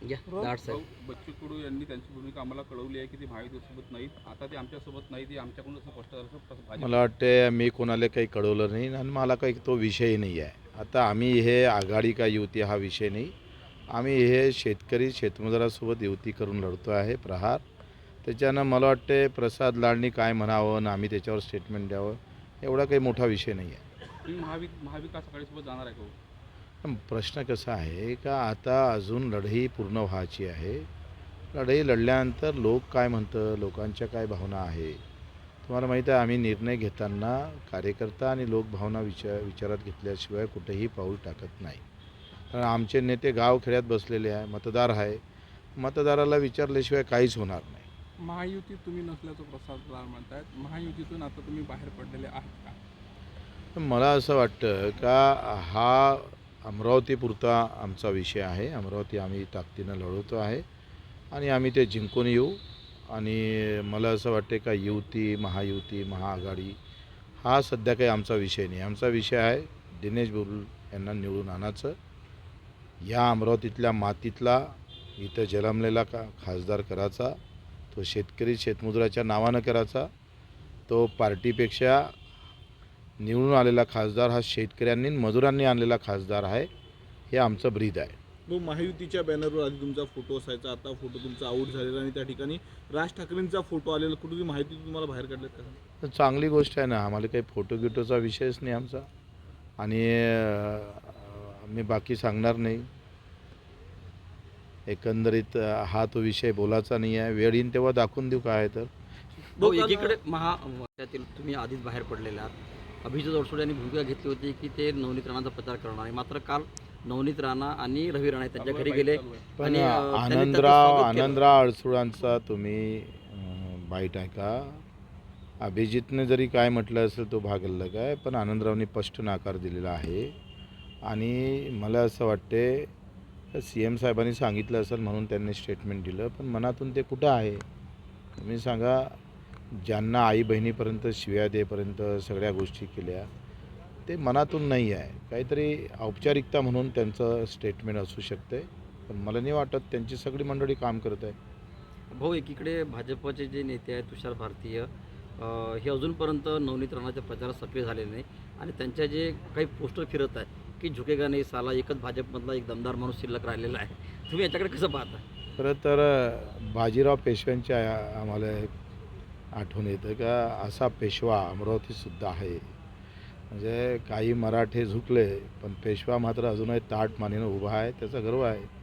साहेब. बच्चू कडू यांनी त्यांची भूमिका आम्हाला कळवली आहे की ते महायुतीसोबत नाहीत. आता ते आमच्यासोबत नाही ते आमच्याकडून स्पष्ट झालं मला वाटते मी कोणाला काही कळवलं नाही आणि मला काही तो विषय नाही आहे. आता आम्ही हे आघाडी का युती हा विषय नाही. आम्ही हे शेतकरी शेतमजुरासोबत युती करून लढतो आहे प्रहार. त्याच्यानं मला वाटते प्रसाद लाडणी काय म्हणावं आणि आम्ही त्याच्यावर स्टेटमेंट द्यावं एवढा काही मोठा विषय नाही आहे. तुम्ही महावि महाविकास आघाडीसोबत जाणार आहे का हो? प्रश्न कसा आहे का आता अजून लढाई पूर्ण व्हायची आहे? लढाई लढल्यानंतर लोक काय म्हणतं? लोकांच्या काय भावना आहे? तुम्हाला माहीत आहे आम्ही निर्णय घेताना कार्यकर्ता आणि लोकभावना विचार विचारात घेतल्याशिवाय कुठेही पाऊल टाकत नाही. कारण आमचे नेते गावखेड्यात बसलेले आहे मतदार आहे. मतदाराला विचारल्याशिवाय काहीच होणार नाही. महायुतीत तुम्ही नसल्याचं प्रसाद लाल म्हणतायत. महायुतीतून आता तुम्ही बाहेर पडलेले आहात का? मला असं वाटतं का हा अमरावतीपुरता आमचा विषय आहे. अमरावती आम्ही ताकदीनं लढवतो आहे. आणि आम्ही ते जिंकून येऊ. आणि मला असं वाटते का युती महायुती महाआघाडी हा सध्या काही आमचा विषय नाही. आमचा विषय आहे दिनेश बुरुल यांना निवडून आणायचं. या अमरावतीतल्या मातीतला इथं जन्मलेला का खासदार करायचा तो शेतकरी शेतमजुराच्या नावानं करायचा तो पार्टीपेक्षा निवडून आलेला खासदार हा शेतकऱ्यांनी आणि मजुरांनी आणलेला खासदार आहे. हे आमचं ब्रीद आहे. मग महायुतीच्या बॅनरवर आधी तुमचा फोटो असायचा आता फोटो तुमचा आऊट झालेला आणि त्या ठिकाणी राज ठाकरेंचा फोटो आलेला. कुठे माहिती तुम्हाला बाहेर काढल्यात का? तर चांगली गोष्ट आहे ना आम्हाला काही फोटो गिटोचा विषयच नाही आमचा. आणि अं, मी बाकी सांगणार नाही. एकंदरीत अं, हा तो विषय बोलायचा नाही आहे. वेळ येईन तेव्हा दाखवून देऊ काय आहे तर. भाऊ एकीकडे महा त्यातील तुम्ही आधीच बाहेर पडलेले आहात. अभिजित अडसोड यांनी भूमिका घेतली होती की ते नवनीत राणाचा प्रचार करणार आहे मात्र काल नवनीत राणा आणि रवी राणा त्यांच्या घरी गेले. पण आणि, अं, त्यांनी त्याचं आनंदराव स्वागत केलं. आनंदराव अडसुळांचा तुम्ही अं, बाईट ऐका अभिजितने जरी काय म्हटलं असेल तो भाग अलग आहे पण आनंदरावनी स्पष्ट नाकार दिलेला आहे आणि मला असं वाटते सी एम साहेबांनी सांगितलं असेल म्हणून त्यांनी स्टेटमेंट दिलं पण मनातून ते कुठं आहे तुम्ही सांगा ज्यांना आई बहिणीपर्यंत शिव्या देपर्यंत सगळ्या गोष्टी केल्या ते मनातून नाही आहे. काहीतरी औपचारिकता म्हणून त्यांचं स्टेटमेंट असू शकते. पण मला नाही वाटत त्यांची सगळी मंडळी काम करत आहे. भाऊ एकीकडे भाजपचे जे नेते आहेत तुषार भारतीय हे अजूनपर्यंत नवनीत राणाच्या प्रचारात सक्रिय झालेले नाही. आणि त्यांच्या जे काही पोस्टर फिरत आहेत की झुकेगा नाही साला एकच भाजपमधला एक दमदार माणूस शिल्लक राहिलेला आहे. तुम्ही याच्याकडे कसं पाहता? खरं तर बाजीराव पेशव्यांची आ- आम्हाला आठवण येतं का? असा पेशवा अमरावतीसुद्धा आहे. म्हणजे काही मराठे झुकले पण पेशवा मात्र अजूनही ताट मानेनं उभा आहे त्याचा गर्व आहे.